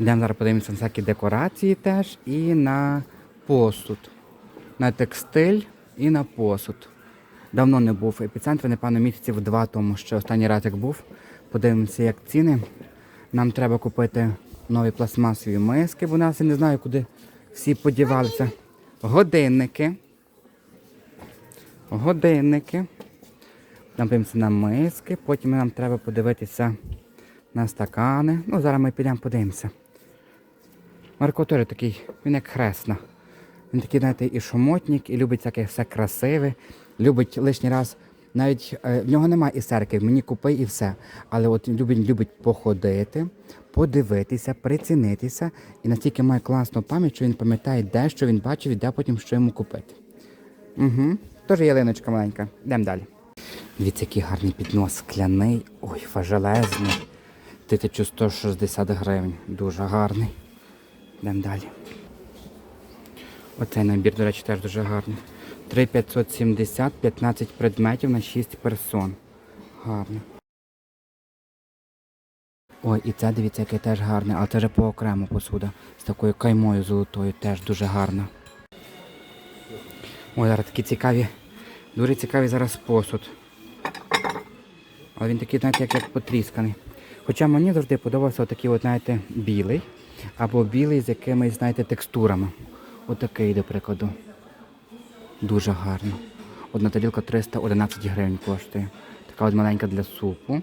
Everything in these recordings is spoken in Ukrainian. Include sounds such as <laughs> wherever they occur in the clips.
Йдемо зараз подивимося на всякі декорації теж і на посуд. На текстиль і на посуд. Давно не був в епіцентрі, напевно, місяців два тому, що останній раз як був. Подивимося, як ціни. Нам треба купити нові пластмасові миски, бо нас я не знаю, куди всі подівалися. Годинники. Годинники. Нам подивимося на миски, потім нам треба подивитися на стакани. Ну, зараз ми підемо подивимося. Марко теж такий, він як хресна. Він такий, знаєте, і шомотник, і любить таке все красиве, любить лишній раз. Навіть е, в нього немає ісерки, мені купи і все. Але от любить, любить походити, подивитися, прицінитися. І настільки має класну пам'ять, що він пам'ятає, де що він бачив і де потім що йому купити. Угу. Теж ялиночка маленька. Йдемо далі. Дивіться, який гарний піднос скляний. Ой, фажелезний. 1160 гривень. Дуже гарний. Йдемо далі. Оцей набір, до речі, теж дуже гарний. 3570, 15 предметів на 6 персон. Гарно. Ой, і це дивіться, яке теж гарне, але це вже по окремо посуда. З такою каймою золотою теж дуже гарна. Ой, зараз такі цікаві, дуже цікавий зараз посуд. Але він такий, знаєте, як, як потрісканий. Хоча мені завжди подобався отакий, от, знаєте, білий. Або білий з якимись, знаєте, текстурами. Отакий, до прикладу. Дуже гарно. Одна тарілка 311 гривень коштує. Така от маленька для супу.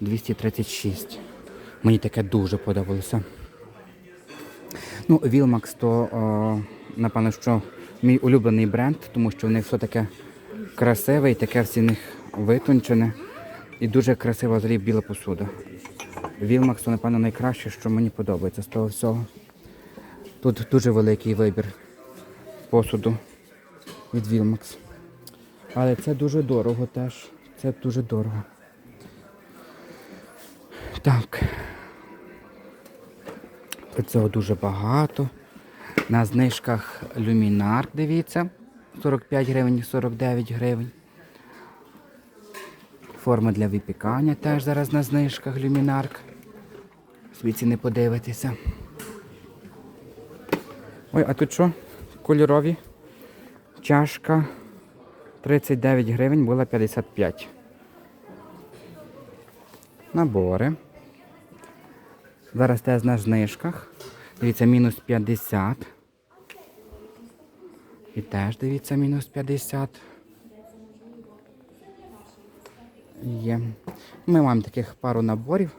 236. Мені таке дуже подобалося. Ну, Вілмакс то, о, напевно, що мій улюблений бренд, тому що в них все таке красиве і таке всі них витончене. І дуже красива взагалі біла посуда. Вілмакс то, напевно, найкраще, що мені подобається з того всього. Тут дуже великий вибір посуду від Вілмакс. Але це дуже дорого теж. Це дуже дорого. Так. Тут цього дуже багато. На знижках люмінар, дивіться. 45 гривень, 49 гривень. Форма для випікання теж зараз на знижках люмінарк. Свіці не подивитися. Ой, а тут що? Кольорові. Чашка 39 гривень, була 55. Набори. Зараз теж на знижках. Дивіться, мінус 50. І теж дивіться, мінус 50. Є. Ми маємо таких пару наборів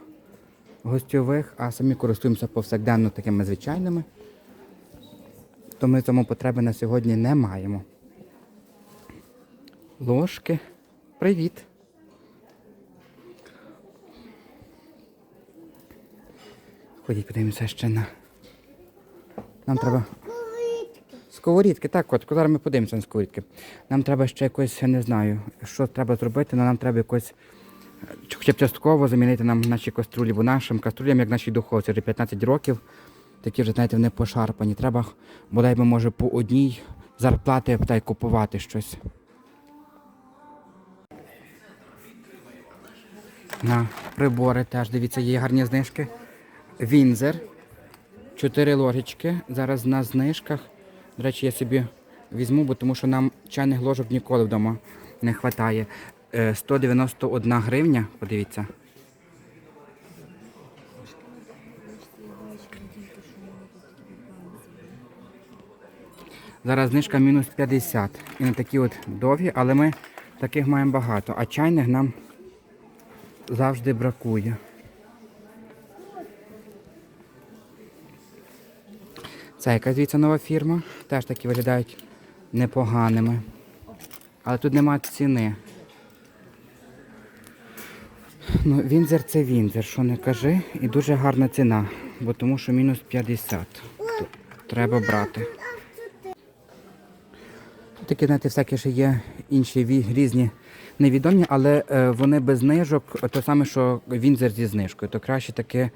гостьових, а самі користуємося повсякденно такими звичайними. То ми цьому потреби на сьогодні не маємо. Ложки. Привіт. Ходіть, подивимося ще на. Нам треба. Сковорідки, так, от, зараз ми подивимося на сковорідки. Нам треба ще якось, я не знаю, що треба зробити, але нам треба якось, е, хоча б частково замінити нам наші каструлі, бо нашим каструлям, як нашій духовці, вже 15 років, такі вже, знаєте, вони пошарпані. Треба, бодай би, може, по одній зарплати та й купувати щось. На прибори теж, дивіться, є гарні знижки. Вінзер. Чотири ложечки. Зараз на знижках. До речі, я собі візьму, бо тому що нам чайних ложок ніколи вдома не вистачає. 191 гривня, подивіться. Зараз знижка мінус 50. І не такі от довгі, але ми таких маємо багато. А чайних нам завжди бракує. Це якась дивіться нова фірма. Теж такі виглядають непоганими. Але тут немає ціни. Ну, Вінзер це Вінзер, що не кажи. І дуже гарна ціна, бо тому що мінус 50. Тут треба брати. Тут такі, знаєте, всякі ще є інші різні невідомі, але е, вони без знижок, то саме, що Вінзер зі знижкою, то краще таке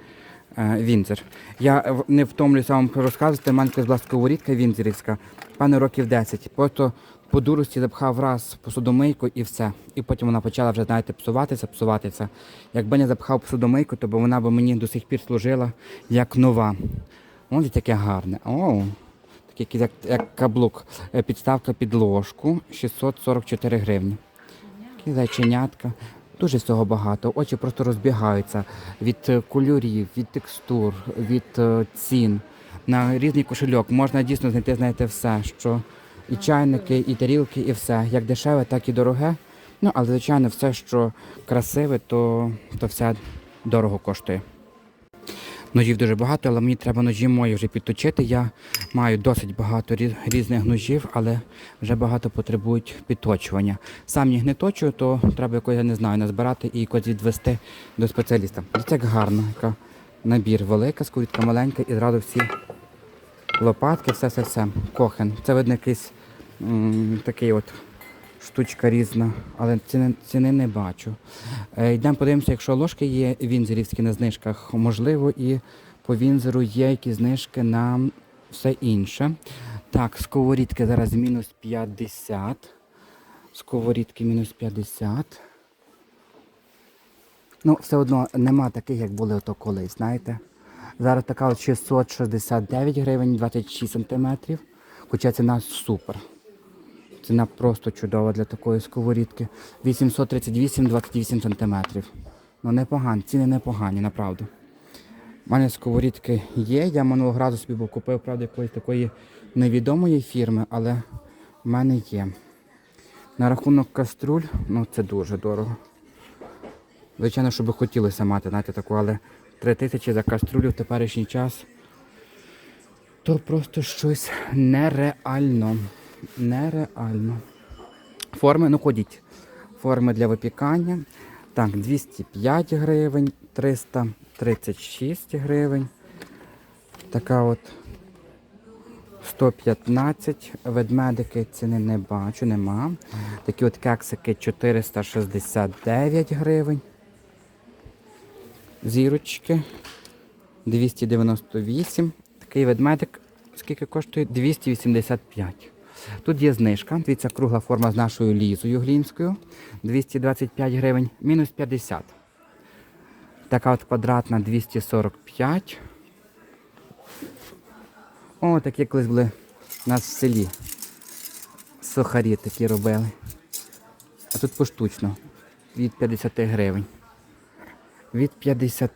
Вінзер. Я е, не втомлюся вам розказувати, в колись була сковорідка вінзерівська, пане років 10. Просто по дурості запхав раз посудомийку і все. І потім вона почала вже, знаєте, псуватися, псуватися. Якби не запхав посудомийку, то вона б мені до сих пір служила як нова. Ось таке гарне. О, таке як, як каблук. Е, Підставка під ложку 644 гривні. Зайченятка. Дуже всього багато. Очі просто розбігаються від е, кольорів, від текстур, від е, цін. На різний кошельок можна дійсно знайти, знаєте, все, що і чайники, і тарілки, і все. Як дешеве, так і дороге. Ну, але звичайно, все, що красиве, то, то все дорого коштує. Ножів дуже багато, але мені треба ножі мої вже підточити. Я маю досить багато різних ножів, але вже багато потребують підточування. Сам їх не точу, то треба якось, я не знаю, назбирати і якось відвести до спеціаліста. Це як гарно, яка набір велика, скорітка маленька і зразу всі лопатки, все, все, все. Кохен. Це видно якийсь м, такий от штучка різна, але ціни, ціни не бачу. Е, йдемо подивимося, якщо ложки є вінзерівські на знижках, можливо, і по вінзеру є якісь знижки на все інше. Так, сковорідки зараз мінус 50. Сковорідки мінус 50. Ну, все одно нема таких, як були ото колись, знаєте. Зараз така от 669 гривень, 26 сантиметрів. Хоча ціна супер. Ціна просто чудова для такої сковорідки. 838, 28 сантиметрів. Ну непогані, ціни непогані, направду. У мене сковорідки є. Я минулого разу собі був купив, правда, якоїсь такої невідомої фірми, але в мене є. На рахунок каструль, ну це дуже дорого. Звичайно, що би хотілося мати, знаєте, таку, але 3 тисячі за каструлю в теперішній час. То просто щось нереально. Нереально. Форми, ну ходіть. Форми для випікання. Так, 205 гривень, 336 гривень. Така от 115. Ведмедики ціни не бачу, нема. Такі от кексики 469 гривень. Зірочки 298. Такий ведмедик скільки коштує? 285. Тут є знижка. Дивіться, кругла форма з нашою лізою глінською. 225 гривень, мінус 50. Така от квадратна 245. О, такі колись були у нас в селі. Сухарі такі робили. А тут поштучно. Від 50 гривень. Від 50.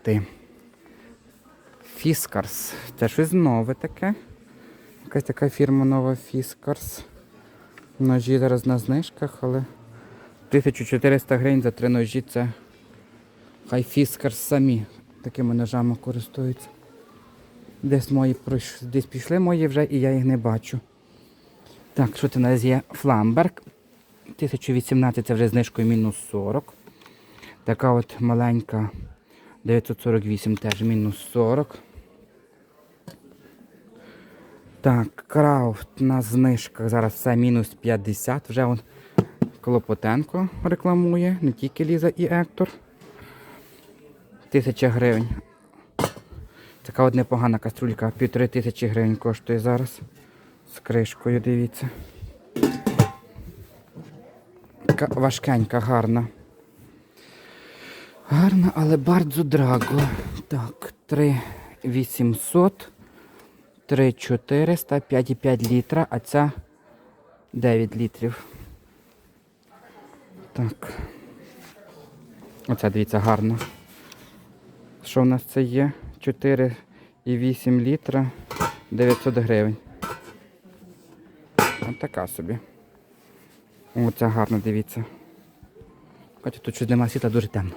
Фіскарс. Це щось нове таке. Якась така фірма нова Фіскарс. Ножі зараз на знижках, але 1400 гривень за три ножі це хай Фіскарс самі такими ножами користуються. Десь мої десь пішли мої вже і я їх не бачу. Так, що це у нас є? Фламберг. 1018 це вже знижкою мінус 40. Така от маленька 948 теж мінус 40. Так, Крафт на знижках зараз все мінус 50. Вже он Клопотенко рекламує, не тільки Ліза і Ектор. Тисяча гривень. Така от непогана каструлька, півтори тисячі гривень коштує зараз. З кришкою, дивіться. Така важкенька, гарна. Гарна, але бардзо драго. Так, 3800, 3400, 5,5 літра, а ця 9 літрів. Так. Оце дивіться гарно. Що в нас це є? 4,8 літра 900 гривень. Ось така собі. Оце гарно, дивіться. Хоча тут щось нема світла дуже темно.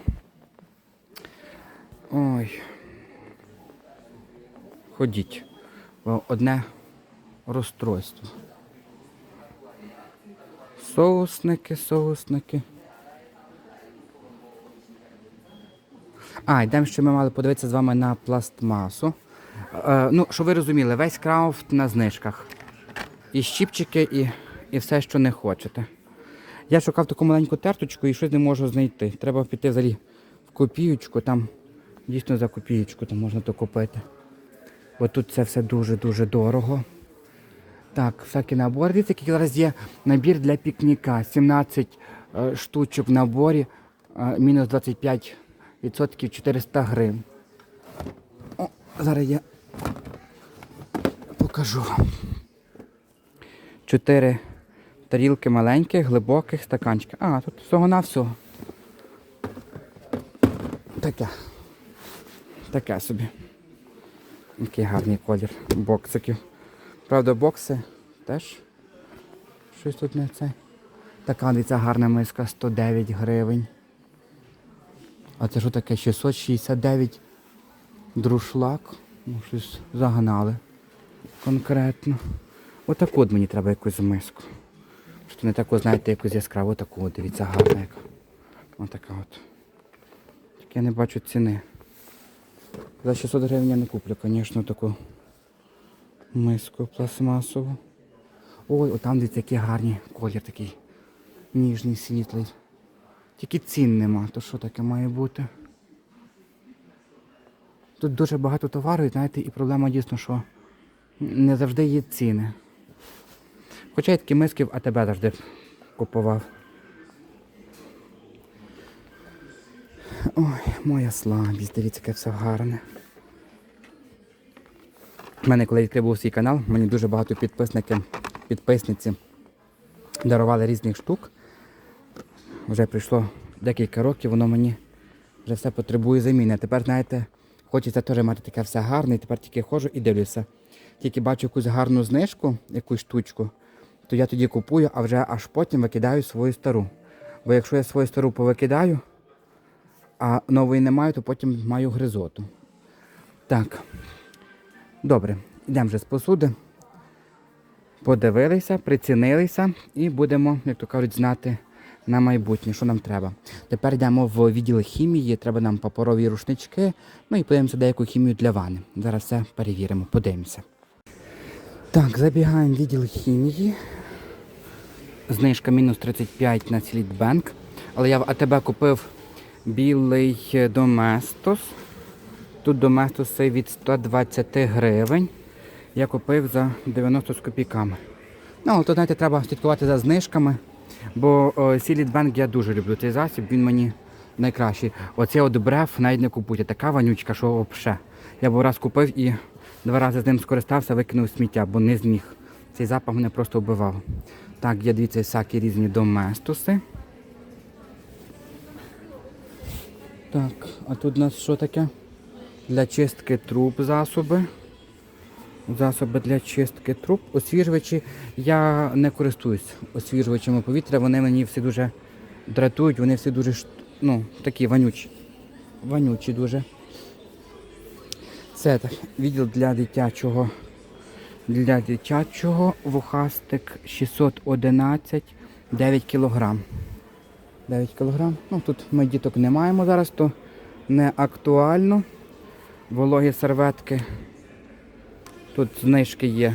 Ой. Ходіть. Одне розстройство. Соусники, соусники. А, йдемо, що ми мали подивитися з вами на пластмасу. Е, ну, щоб ви розуміли, весь крафт на знижках. І щіпчики, і, і все, що не хочете. Я шукав таку маленьку терточку і щось не можу знайти. Треба піти взагалі в копіючку, там дійсно за копіючку там можна то купити. Бо тут це все дуже-дуже дорого. Так, всякий набор. Дивіться, який зараз є набір для пікніка. 17 е, штучок в наборі, е, мінус 25% 400 гривень. О, зараз я покажу. Чотири тарілки маленьких, глибоких стаканчиків. А, тут всього на всього. Таке. Таке собі. Який гарний колір боксиків. Правда, бокси теж щось тут не це. Така дивіться, гарна миска 109 гривень. А це що таке? 669 друшлак. Ну, щось загнали конкретно. Отаку от мені треба якусь миску. Що не таку, знаєте, якусь яскраву, таку, дивіться, гарна яка. Отака от. Так я не бачу ціни. За 600 гривень я не куплю, звісно, таку миску пластмасову. Ой, отам дивіться, який гарний колір такий. Ніжний, світлий. Тільки цін нема, то що таке має бути? Тут дуже багато товару, і знаєте, і проблема дійсно, що не завжди є ціни. Хоча я такі миски в АТБ завжди купував. Ой, моя слабість, дивіться, яке все гарне. У мене, коли відкрив свій канал, мені дуже багато підписників, підписниці дарували різних штук. Вже пройшло декілька років, воно мені вже все потребує заміни. Тепер, знаєте, хочеться теж мати таке все гарне, і тепер тільки ходжу і дивлюся. Тільки бачу якусь гарну знижку, якусь штучку, то я тоді купую, а вже аж потім викидаю свою стару. Бо якщо я свою стару повикидаю, а нової не маю, то потім маю гризоту. Так. Добре, йдемо вже з посуди. Подивилися, прицінилися і будемо, як то кажуть, знати на майбутнє, що нам треба. Тепер йдемо в відділ хімії, треба нам паперові рушнички, ну і подивимося деяку хімію для вани. Зараз все перевіримо, подивимося. Так, забігаємо в відділ хімії. Знижка мінус 35 на Слідбенк. Але я в АТБ купив білий Доместос. Тут Доместос цей від 120 гривень. Я купив за 90 з копійками. Ну, то, знаєте, треба слідкувати за знижками. Бо Сілідбенк я дуже люблю цей засіб, він мені найкращий. Оцей от бреф навіть не купуйте. Така вонючка, що обше. Я був раз купив і два рази з ним скористався, викинув сміття, бо не зміг. Цей запах мене просто вбивав. Так, є дивіться, всякі різні доместоси. Так, а тут у нас що таке? Для чистки труб засоби. Засоби для чистки труб. Освіжувачі я не користуюсь освіжувачами повітря. Вони мені всі дуже дратують, вони всі дуже ну, такі вонючі. Вонючі дуже. Це так, відділ для дитячого. Для дитячого вухастик 611 9 кілограм. 9 кілограм. Ну тут ми діток не маємо зараз, то не актуально. Вологі серветки. Тут знижки є.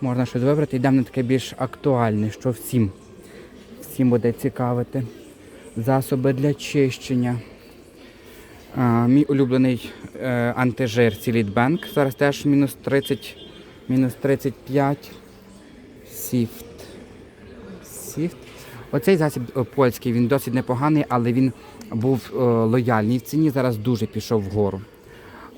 Можна щось вибрати. Йдемо на таке більш актуальне, що всім, всім буде цікавити. Засоби для чищення. А, мій улюблений е, антижир Silid Зараз теж мінус 30, мінус 35. Сіфт. Сіфт. Оцей засіб е, польський, він досить непоганий, але він був е, лояльний в ціні, зараз дуже пішов вгору.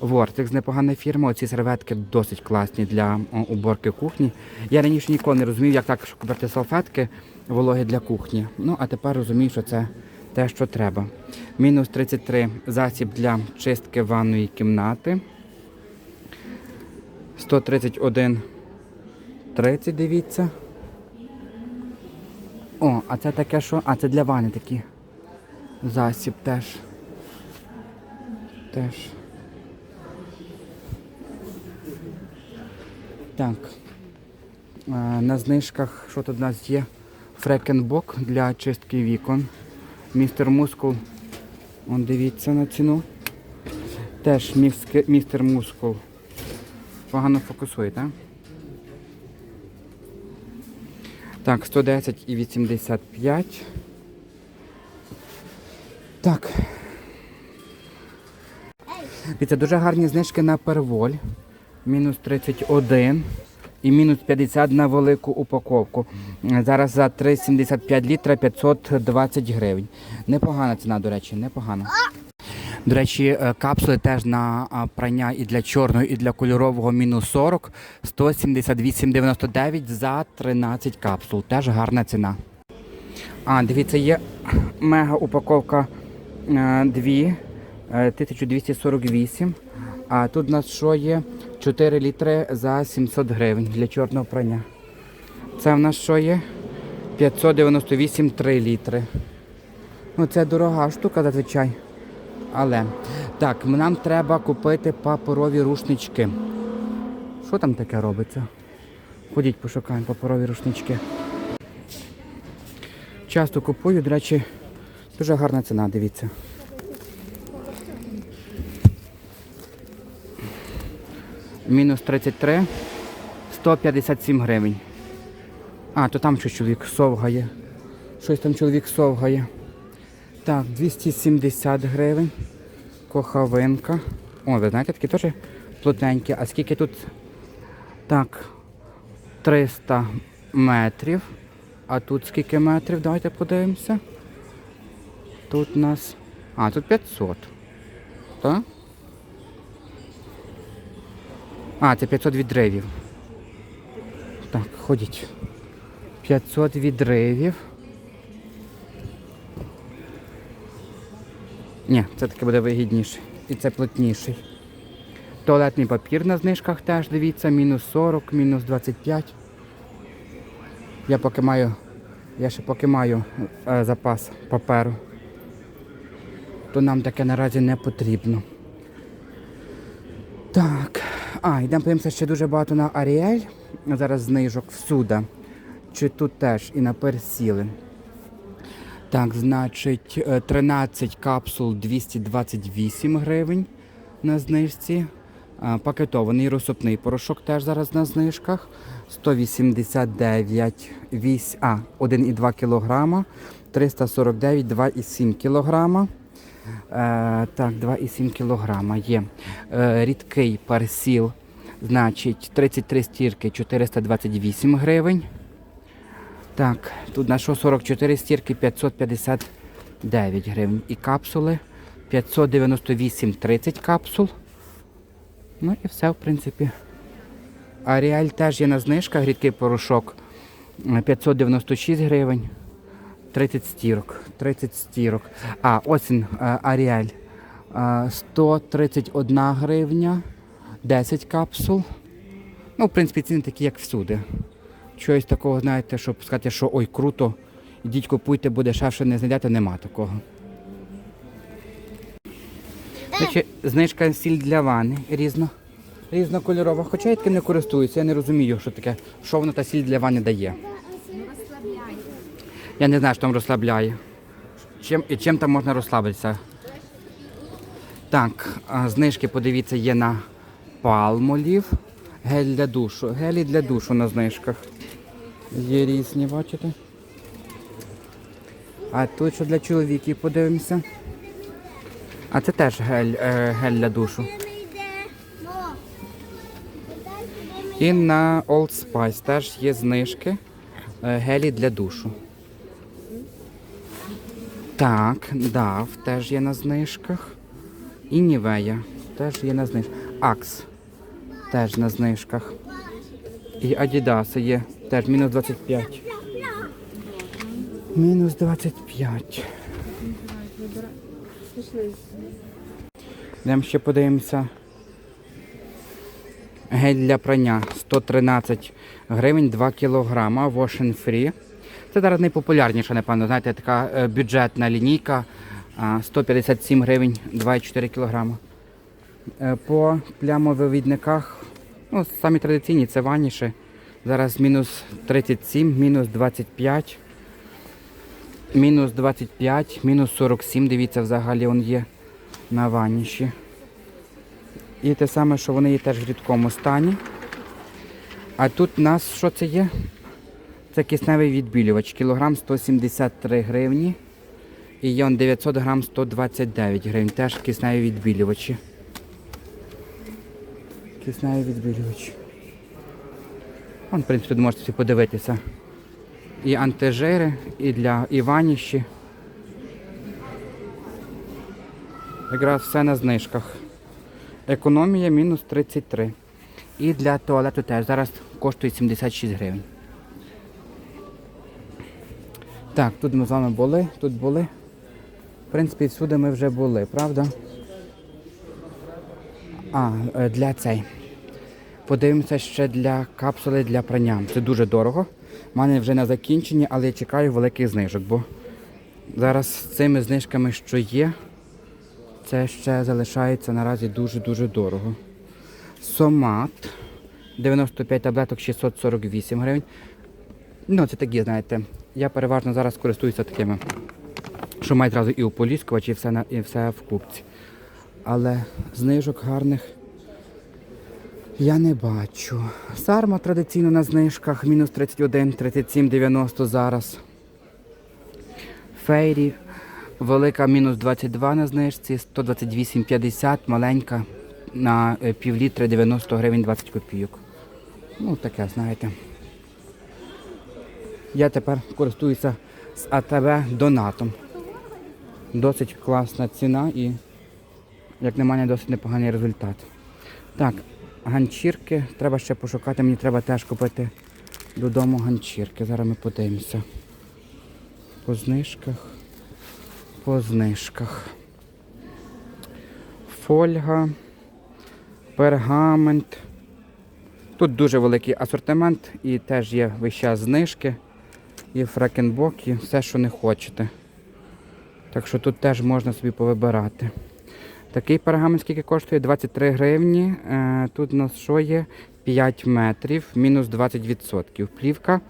Вортекс непогана фірма, оці серветки досить класні для уборки кухні. Я раніше ніколи не розумів, як так купити салфетки вологі для кухні. Ну, а тепер розумію, що це те, що треба. Мінус 33 засіб для чистки ванної кімнати. 131 30, дивіться. О, а це таке що? А, це для ванни такий засіб теж. Теж. Так. Е, На знижках, що тут у нас є? Фрекенбок для чистки вікон. Містер Мускул. Он дивіться на ціну. Теж містер Мускул. Погано фокусує, так? Так, 110 і 85. Так. Дивіться, дуже гарні знижки на перволь. Мінус 31. і мінус 50 на велику упаковку. Зараз за 3,75 літра 520 гривень. Непогана ціна, до речі, непогана. До речі, е, капсули теж на прання і для чорного, і для кольорового мінус 40, 178,99 за 13 капсул. Теж гарна ціна. А, дивіться, є мега упаковка 2, 1248. А тут у нас що є? 4 літри за 700 гривень для чорного прання. Це в нас що є? 598 3 літри. Ну, це дорога штука зазвичай. Але так, нам треба купити паперові рушнички. Що там таке робиться? Ходіть, пошукаємо паперові рушнички. Часто купую, до речі, дуже гарна ціна, дивіться. Мінус 33, 157 гривень. А, то там щось чоловік совгає. Щось там чоловік совгає. Так, 270 гривень. Кохавинка. О, ви знаєте, такі теж плотненькі. А скільки тут? Так, 300 метрів. А тут скільки метрів? Давайте подивимося. Тут у нас. А, тут 500. Так? А, це 500 відривів. Так, ходіть. 500 відривів. Ні, це таки буде вигідніше. І це плотніший. Туалетний папір на знижках теж, дивіться, мінус 40, мінус 25. Я поки маю, я ще поки маю е, запас паперу. То нам таке наразі не потрібно. Так. А, йдемо подивимося ще дуже багато на Аріель. Зараз знижок всюди. Чи тут теж і на персіли. Так, значить, е, 13 капсул 228 гривень на знижці. Пакетований розсупний порошок теж зараз на знижках. 189 вісь, а, 1,2 кг, 349 2,7 кг. Е, так, 2,7 кг є. Е, рідкий парсіл, значить, 33 стірки 428 гривень. Так, тут на що 44 стірки 559 гривень. І капсули 598 30 капсул. Ну і все, в принципі. Аріаль теж є на знижках, рідкий порошок е, 596 гривень. 30 стірок. 30 стірок. А, е, Аріаль. Е, 131 гривня. 10 капсул. Ну, в принципі, ціни такі, як всюди. Чогось такого, знаєте, щоб сказати, що ой, круто, ідіть купуйте, буде дешевше не знайдете, нема такого. Значить, знижка сіль для ванни різно, різнокольорова. Хоча я таким не користуюся, я не розумію, що таке, що вона та сіль для ванни дає. Я не знаю, що там розслабляє. Чим, і чим там можна розслабитися. Так, знижки, подивіться, є на палмолів. Гель для душу. Гелі для душу на знижках. Є різні, бачите? А тут що для чоловіків подивимося. А це теж гель, е, гель для душу. І на Old Spice теж є знижки. е, Гелі для душу. Так, DAF теж є на знижках. І Нівея теж є на знижках. Акс теж на знижках. І Adidas є теж мінус 25. Мінус 25. Йдемо ще подивимося. Гель для прання 113 гривень 2 кілограма. Wash and Free. Це зараз найпопулярніша, напевно, знаєте, така е, бюджетна лінійка. 157 гривень 2,4 кілограма. Е, По плямовивідниках, ну, самі традиційні, це ваніші. Зараз мінус 37, мінус 25, мінус 25, мінус 47, дивіться, взагалі він є на ваніші. І те саме, що вони є теж в рідкому стані. А тут у нас що це є? Це кисневий відбілювач. Кілограм 173 гривні. І є он 900 грам 129 гривень. Теж кисневі відбілювачі. Кисневі відбілювачі. Вон, в принципі, тут можете собі подивитися. І антижири, і для і ваніші. Якраз все на знижках. Економія мінус 33. І для туалету теж зараз коштує 76 гривень. Так, тут ми з вами були, тут були. В принципі, всюди ми вже були, правда? А, е, для цей. Подивимося ще для капсули для прання. Це дуже дорого. У мене вже на закінченні, але я чекаю великих знижок, бо зараз з цими знижками, що є, це ще залишається наразі дуже-дуже дорого. Сомат 95 таблеток 648 гривень. Ну, це такі, знаєте. Я переважно зараз користуюся такими, що мають одразу і ополіскувач, і все, на, і все в купці. Але знижок гарних я не бачу. Сарма традиційно на знижках, мінус 31, 37,90 зараз. Фейрі велика мінус 22 на знижці, 128,50, маленька на е, півлітра 90 гривень 20 копійок. Ну, таке, знаєте. Я тепер користуюся з АТВ донатом. Досить класна ціна і, як на мене, досить непоганий результат. Так, ганчірки. Треба ще пошукати, мені треба теж купити додому ганчірки. Зараз ми подивимося. По знижках. По знижках. Фольга, пергамент. Тут дуже великий асортимент і теж є час знижки. І фрекенбок, і все, що не хочете. Так що тут теж можна собі повибирати. Такий пергамент скільки коштує? 23 гривні. Е, Тут у нас що є? 5 метрів, мінус 20%. Плівка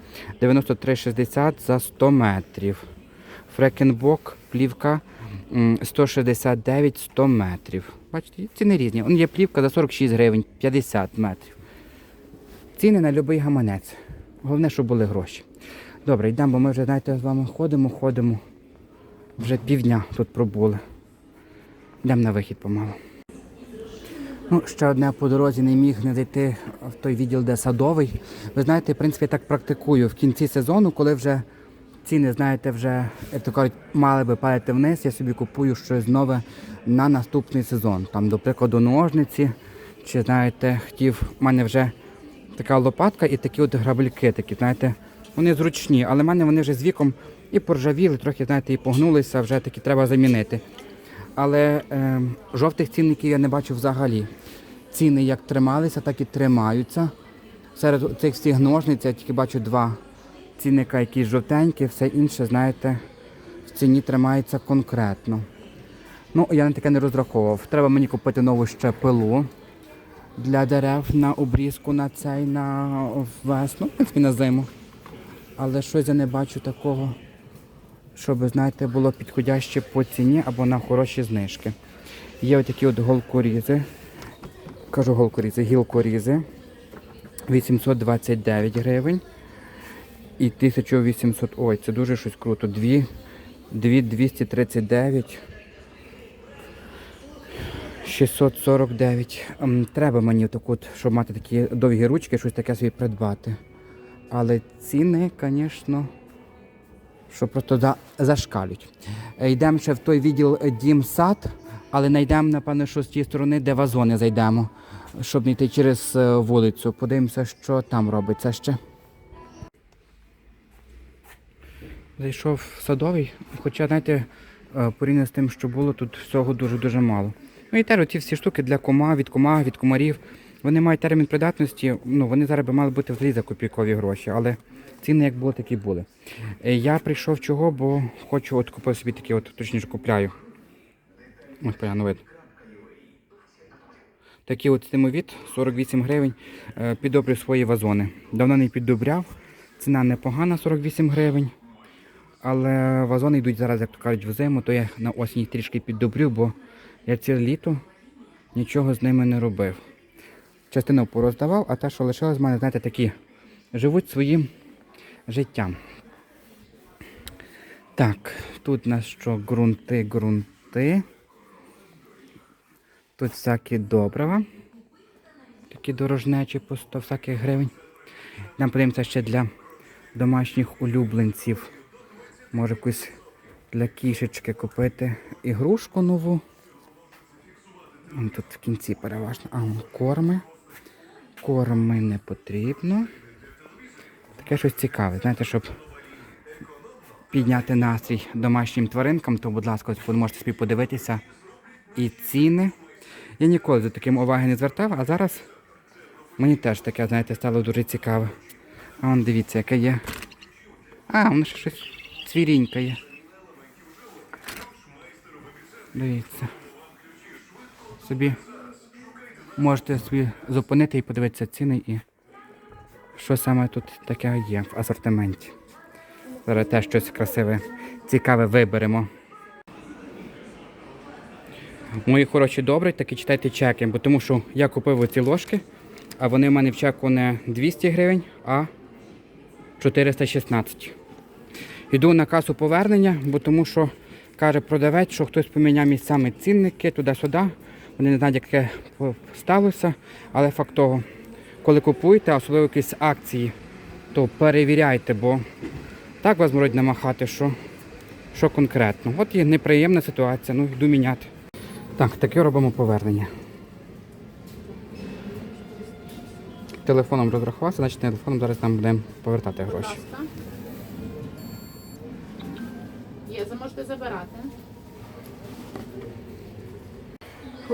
93,60 за 100 метрів. Фрекенбок, плівка 169 100 метрів. Бачите, ціни різні. Є плівка за 46 гривень, 50 метрів. Ціни на будь-який гаманець. Головне, щоб були гроші. Добре, йдемо, бо ми вже, знаєте, з вами ходимо, ходимо. Вже півдня тут пробули. Йдемо на вихід помалу. Ну, ще одне по дорозі не міг не зайти в той відділ, де садовий. Ви знаєте, в принципі, я так практикую в кінці сезону, коли вже ціни, знаєте, вже, як то кажуть, мали би падати вниз, я собі купую щось нове на наступний сезон. Там, до прикладу, ножниці. Чи знаєте, хотів, в мене вже така лопатка і такі от грабельки, такі, знаєте, вони зручні, але в мене вони вже з віком і поржавіли, трохи, знаєте, і погнулися, вже такі треба замінити. Але е, жовтих цінників я не бачу взагалі. Ціни як трималися, так і тримаються. Серед цих всіх ножниць я тільки бачу два цінника, які жовтенькі, все інше, знаєте, в ціні тримається конкретно. Ну, я на таке не розраховував. Треба мені купити нову ще пилу для дерев на обрізку на цей на весну, <laughs> на зиму. Але щось я не бачу такого, щоб, знаєте, було підходяще по ціні або на хороші знижки. Є отакі от голкорізи. Кажу голкорізи, гілкорізи. 829 гривень. І 1800. Ой, це дуже щось круто. 2, 2 239. 649. Ем, Треба мені таку, от, щоб мати такі довгі ручки, щось таке собі придбати. Але ціни, звісно, що просто за, зашкалюють. Е, Йдемо ще в той відділ е, дім сад, але знайдемо, напевно, що з тієї сторони, де вазони зайдемо, щоб не йти через е, вулицю. Подивимося, що там робиться ще. Зайшов садовий, хоча, знаєте, порівняно з тим, що було, тут всього дуже-дуже мало. Ну і теж ці всі штуки для кома, від комах, від комарів, вони мають термін придатності, ну вони зараз би мали бути взагалі за копійкові гроші, але ціни як були, так і були. Е, Я прийшов чого, бо хочу от купити собі такі, от, точніше купляю. Ось погано видно. Такі от стимовід, 48 гривень, е, піддобрю свої вазони. Давно не піддобряв, ціна непогана, 48 гривень. Але вазони йдуть зараз, як то кажуть, в зиму, то я на осінь трішки піддобрю, бо я ціле літо нічого з ними не робив. Частину пороздавав, а те, що лишилось в мене, знаєте, такі живуть своїм життям. Так, тут у нас що ґрунти, ґрунти. Тут всякі добрива. Такі дорожнечі по 100 всяких гривень. Нам подивимося ще для домашніх улюбленців. Може якусь для кішечки купити ігрушку нову. Тут в кінці переважно. А корми. Корми не потрібно. Таке щось цікаве. Знаєте, щоб підняти настрій домашнім тваринкам, то, будь ласка, можете собі подивитися і ціни. Я ніколи до таким уваги не звертав, а зараз мені теж таке, знаєте, стало дуже цікаве. А вон дивіться, яке є. А, воно ще щось цвірінькає. Дивіться. Собі можете собі зупинити і подивитися ціни і що саме тут таке є в асортименті. Зараз теж щось красиве, цікаве виберемо. Мої хороші добрі, так і читайте чеки, бо тому що я купив оці ложки, а вони в мене в чеку не 200 гривень, а 416. Йду на касу повернення, бо тому що каже продавець, що хтось поміняв місцями цінники туди-сюди. Вони не знають, яке сталося, але факт того, коли купуєте, особливо якісь акції, то перевіряйте, бо так вас можуть намахати, що, що конкретно. От є неприємна ситуація, ну йду міняти. Так, таке робимо повернення. Телефоном розрахувався, значить телефоном зараз нам будемо повертати гроші. Є, можете забирати.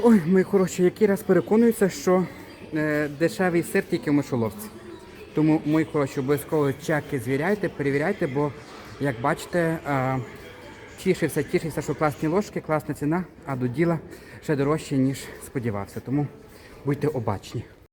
Ой, мої хороші, який раз переконуюся, що дешевий сир тільки в мишоловці. Тому, мої хороші, обов'язково чеки звіряйте, перевіряйте, бо, як бачите, е, тішився, тішився, що класні ложки, класна ціна, а до діла ще дорожче, ніж сподівався. Тому будьте обачні.